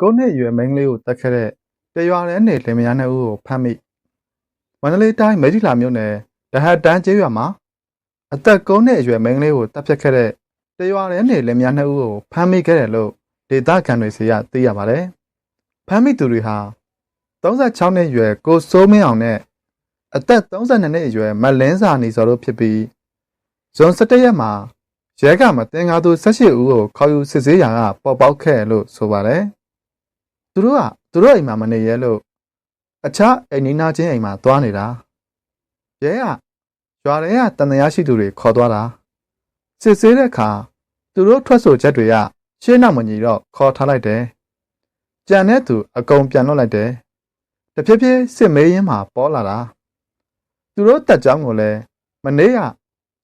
9နှစ်အရွယ်မိန်းကလေးကိုတက်ခဲ့တဲ့တရွာတဲ့နေလင်မယားနှစ်ဦးကိုဖမ်းမိမန္တလေးတိုင်းမေဒီလာမြို့နယ်ဒဟတ်တန်းကျေးရွာမှာအသက်9နှစ်အရွယ်မိန်းကလေးကိုတပ်ဖြတ်ခဲ့တဲ့တရွာတဲ့နေလင်မယားနှစ်ဦးကိုဖမ်းမိခဲ့တယ်လို့ဒေသခံတွေစီကသိရပါတယ်ဖမ်းမိသူတွေဟာ36နှစ်အရွယ်ကိုစိုးမင်းအောင်နဲ့အသက်32နှစ်အရွယ်မလင်းစာနေစော်တို့ဖြစ်ပြီးဇွန်17ရက်မှာရဲကမတင်ကားသူ18ဦးကိုခေါ်ယူစစ်ဆေးရာကပေါ်ပေါက်ခဲ့လို့ဆိုပါတယ်။ သူတို့ကသူတို့အိမ်မှာမနေရဲလို့အခြားအိမ်နီးနားချင်းအိမ်မှာသွားနေတာ။ရဲကရွာထဲကတန်တရားရှိသူတွေခေါ်သွားတာ။စစ်ဆေးတဲ့အခါသူတို့ထွက်ဆိုချက်တွေကရှင်းနောက်မညီတော့ခေါ်ထားလိုက်တယ်။ကြံတဲ့သူအကုန်ပြန်လွှတ်လိုက်တယ်။တဖြည်းဖြည်းစစ်မေးရင်းမှာပေါ်လာတာ။သူတို့တက်ကြောင်းကိုလည်းမနေ့က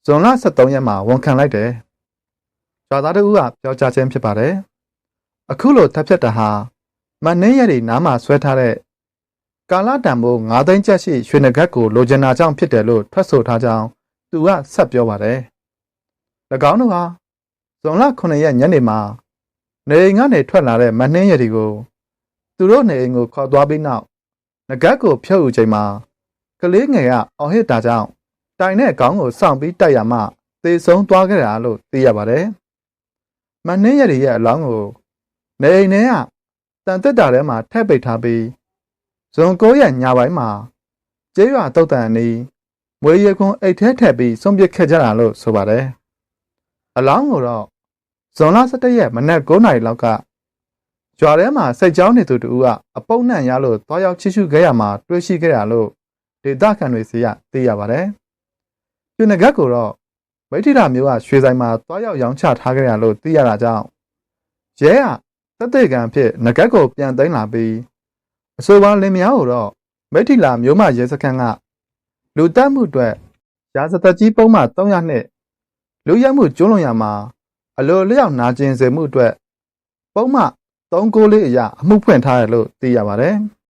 ဇွန်လ23ရက်မှာဝန်ခံလိုက်တယ်။ရွာသားတို့ကပြောကြားခြင်းဖြစ်ပါတယ်။အခုလိုထပ်ဖြတ်တာဟာ မနှင်းရည်တွေနားမှာဆွဲထားတဲ့ကာလတန်ဖိုး9သိန်းကျပ်ရှိရွှေနဂတ်ကိုလိုချင်တာကြောင့်ဖြစ်တယ်လို့ထွက်ဆိုထားကြောင်းသူကဆက်ပြောပါတယ်။၎င်းတို့ဟာဇွန်လ9ရက်ညနေမှာနေအိမ်ကနေထွက်လာတဲ့မနှင်းရည်တွေကိုသူတို့နေအိမ်ကိုခေါ်သွားပြီးနောက်နဂတ်ကိုဖြုတ်ယူချိန်မှာကလေးငယ်ကအော်ဟစ်တာကြောင့်တိုင်တဲ့အကောင်းကိုစောင့်ပြီးတိုက်ရမှသေဆုံးသွားခဲ့တာလို့သိရပါတယ်။မနှင်းရည်ရဲ့အလောင်းကိုနေအိမ်ထဲက တန်တက်တာထဲမှာထည့်ပိတ်ထားပြီးဇွန်9ရက်ညပိုင်းမှာကျေးရွာတုတ်တန်အနီးမွေးရခွန်းအိတ်ထဲထည့်ပြီးဆုံးပစ်ခဲ့ကြတာလို့ဆိုပါတယ်။အလောင်းကိုတော့ဇွန်လ17ရက်မနက်9နာရီလောက်ကရွာထဲမှာစိတ်ကြောင်းနေသူတူကအပုပ်နှံ့ရလို့တွားရောက်ချစ်ရှုခဲ့ရမှာတွေ့ရှိခဲ့ရလို့ဒေသခံတွေစီကသိရပါတယ်။ကျွနဂတ်ကိုတော့မိထီလာမျိုးကရွှေဆိုင်မှာတွားရောက်ရောင်းချထားခဲ့ရလို့သိရတာကြောင့်ရဲက သက်သေခံဖြစ်ငကတ်ကိုပြန်သိမ်းလာပြီးအဆိုပါလင်မယားကိုတော့မိထီလာမျိုးမရဲစခန်းကလူတက်မှုအတွက်ရာဇသက်ကြီးပုံမှန်300နှစ်လူရက်မှုကျွလွန်ရမှာအလိုလျောက်နာကျင်စေမှုအတွက်ပုံမှန်394အရာအမှုဖွင့်ထားတယ်လို့သိရပါတယ်။